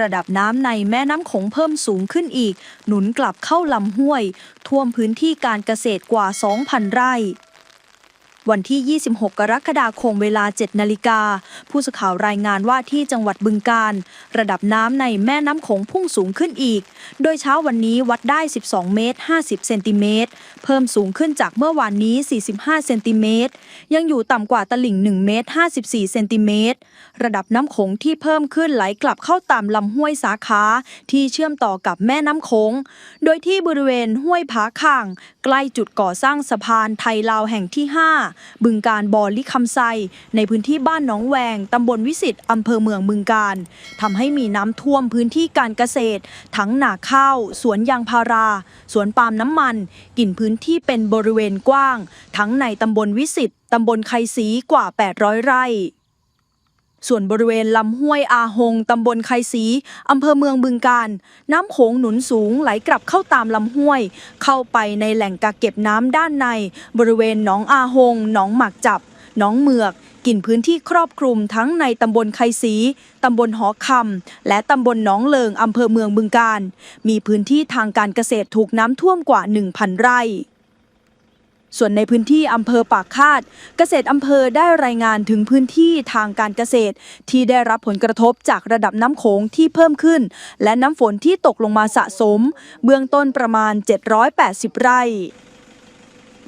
ระดับน้ำในแม่น้ำโขงเพิ่มสูงขึ้นอีก หนุนกลับเข้าลำห้วย ท่วมพื้นที่การเกษตรกว่า 2,000 ไร่ วันที่ 26 กรกฎาคมเวลา 7 นาฬิกา ผู้สื่อข่าวรายงานว่าที่จังหวัดบึงการ ระดับน้ำในแม่น้ำโขงพุ่งสูงขึ้นอีก โดยเช้าวันนี้วัดได้ 12 เมตร 50 เซนติเมตร เพิ่มสูงขึ้นจากเมื่อวานนี้ 45 เซนติเมตร ยังอยู่ต่ำกว่าตลิ่ง 1 เมตร 54 เซนติเมตร ระดับน้ำโขงที่เพิ่มขึ้นไหลกลับเข้าตามลำห้วยสาขาที่เชื่อมต่อกับแม่น้ำโขง โดยที่บริเวณห้วยผาข่าง ใกล้จุดก่อสร้างสะพานไทยลาวแห่งที่ 5บึงการบอลิคำไซ ในพื้นที่บ้านหนองแวงตำบลวิสิตอำเภอเมืองบึงการทำให้มีน้ำท่วมพื้นที่การเกษตร ทั้งนาข้าว สวนยางพารา สวนปาล์มน้ำมัน กินพื้นที่เป็นบริเวณกว้าง ทั้งในตำบลวิสิตตำบลไคสีกว่า 800 ไร่ ส่วนบริเวณลำห้วยอาหง ตำบลไคสีอำเภอเมืองบึงการ น้ำโขงหนุนสูงไหลกลับเข้าตามลำห้วย เข้าไปในแหล่งกักเก็บน้ำด้านใน บริเวณหนองอาหง หนองหมักจับ หนองเมือกกินพื้นที่ครอบคลุมทั้งในตำบลไคสีตำบลหอคำ และตำบลหนองเลิงอำเภอเมืองบึงการ มีพื้นที่ทางการเกษตรถูกน้ำท่วมกว่า 1,000 ไร่ ส่วนในพื้นที่อำเภอปากคาด เกษตรอำเภอได้รายงานถึงพื้นที่ทางการเกษตร ที่ได้รับผลกระทบจากระดับน้ำโขงที่เพิ่มขึ้น และน้ำฝนที่ตกลงมาสะสม เบื้องต้นประมาณ 780 ไร่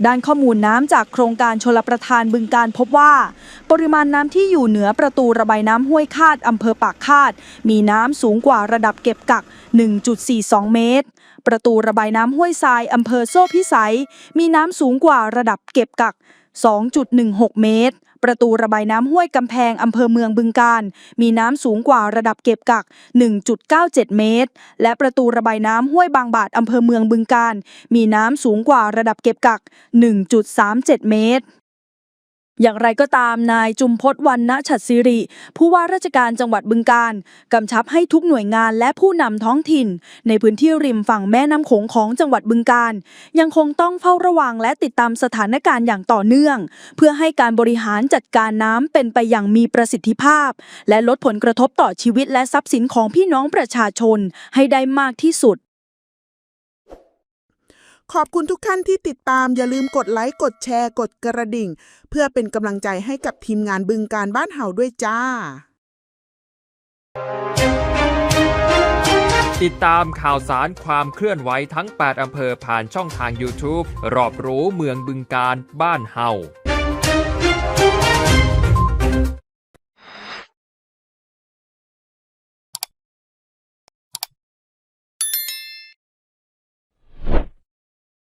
ด้านข้อมูลน้ำจากโครงการชลประทานบึงการพบว่า ปริมาณน้ำที่อยู่เหนือประตูระบายน้ำห้วยคาดอำเภอปากคาด มีน้ำสูงกว่าระดับเก็บกัก 1.42 เมตร ประตูระบายน้ำห้วยทรายอำเภอโซ่พิสัย มีน้ำสูงกว่าระดับเก็บกัก 2.16 เมตร ประตูระบายน้ำห้วยกำแพงอำเภอเมืองบึงการ มีน้ำสูงกว่าระดับเก็บกัก 1.97 เมตร และประตูระบายน้ำห้วยบางบาดอำเภอเมืองบึงการ มีน้ำสูงกว่าระดับเก็บกัก 1.37 เมตร อย่างไรก็ตามนายจุมพศวันณฉัตรสิริ ผู้ว่าราชการจังหวัดบึงการกำชับให้ทุกหน่วยงานและผู้นำท้องถิ่น ในพื้นที่ริมฝั่งแม่น้ำโขงของจังหวัดบึงการ ยังคงต้องเฝ้าระวังและติดตามสถานการณ์อย่างต่อเนื่อง เพื่อให้การบริหารจัดการน้ำเป็นไปอย่างมีประสิทธิภาพ และลดผลกระทบต่อชีวิตและทรัพย์สินของพี่น้องประชาชนให้ได้มากที่สุด ขอบคุณทุกท่านที่ติดตามอย่าลืมกดไลค์กดแชร์กดกระดิ่ง เพื่อเป็นกำลังใจให้กับทีมงานบึงการบ้านเห่าด้วยจ้า ติดตามข่าวสารความเคลื่อนไหวทั้ง 8 อำเภอผ่านช่องทาง YouTube รอบรู้เมืองบึงการบ้านเห่า